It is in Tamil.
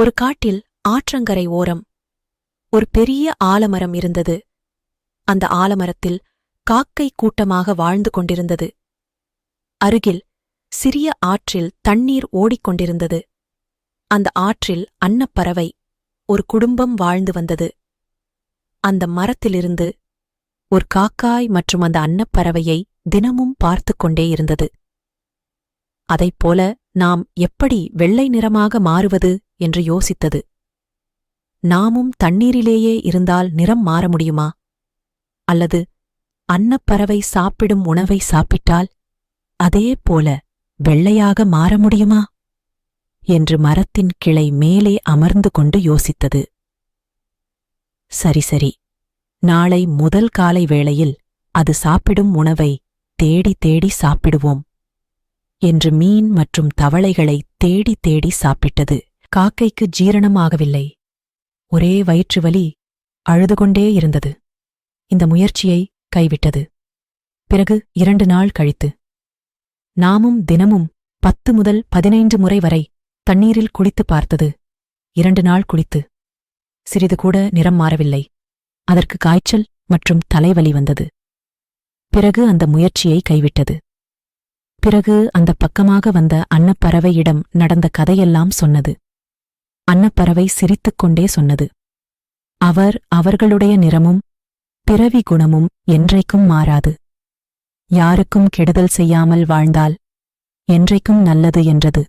ஒரு காட்டில் ஆற்றங்கரை ஓரம். ஒரு பெரிய ஆலமரம் இருந்தது. அந்த ஆலமரத்தில் காக்கை கூட்டமாக வாழ்ந்து கொண்டிருந்தது. அருகில் சிறிய ஆற்றில் தண்ணீர் ஓடிக்கொண்டிருந்தது அந்த ஆற்றில் அன்னப்பறவை ஒரு குடும்பம் வாழ்ந்து வந்தது. அந்த மரத்திலிருந்து ஒரு காக்காய் மற்றும் அந்த அன்னப்பறவையை தினமும் பார்த்துக் கொண்டே இருந்தது. அதைப்போல நாம் எப்படி வெள்ளை நிறமாக மாறுவது? என்று யோசித்தது. நாமும் தண்ணீரிலேயே இருந்தால் நிறம் மாற முடியுமா? அல்லது அன்னப்பறவை சாப்பிடும் உணவை சாப்பிட்டால் அதே போல வெள்ளையாக மாற முடியுமா? என்று மரத்தின் கிளை மேலே அமர்ந்து கொண்டு யோசித்தது. சரி சரி. நாளை முதல் காலை வேளையில் அது சாப்பிடும் உணவை தேடி தேடி சாப்பிடுவோம் என்று மீன் மற்றும் தவளைகளை தேடி தேடி சாப்பிட்டது. காக்கைக்கு ஜீரணம் ஆகவில்லை. ஒரே வயிற்று வலி அழுது கொண்டே இருந்தது. இந்த முயற்சியை கைவிட்டது. பிறகு இரண்டு நாள் கழித்து. நாமும் தினமும் பத்து முதல் பதினைந்து முறை வரை தண்ணீரில் குளித்து பார்த்தது. இரண்டு நாள் குளித்து. சிறிது கூட நிறம் மாறவில்லை. அதற்கு காய்ச்சல் மற்றும் தலைவலி வந்தது. பிறகு அந்த முயற்சியை கைவிட்டது. பிறகு அந்த பக்கமாக வந்த அன்னப்பறவையிடம் நடந்த கதையெல்லாம் சொன்னது. அன்னப்பறவை சிரித்துக் கொண்டே சொன்னது. அவர் அவர்களுடைய நிறமும் பிறவி குணமும் என்றைக்கும் மாறாது. யாருக்கும் கெடுதல் செய்யாமல் வாழ்ந்தால் என்றைக்கும் நல்லது என்றது.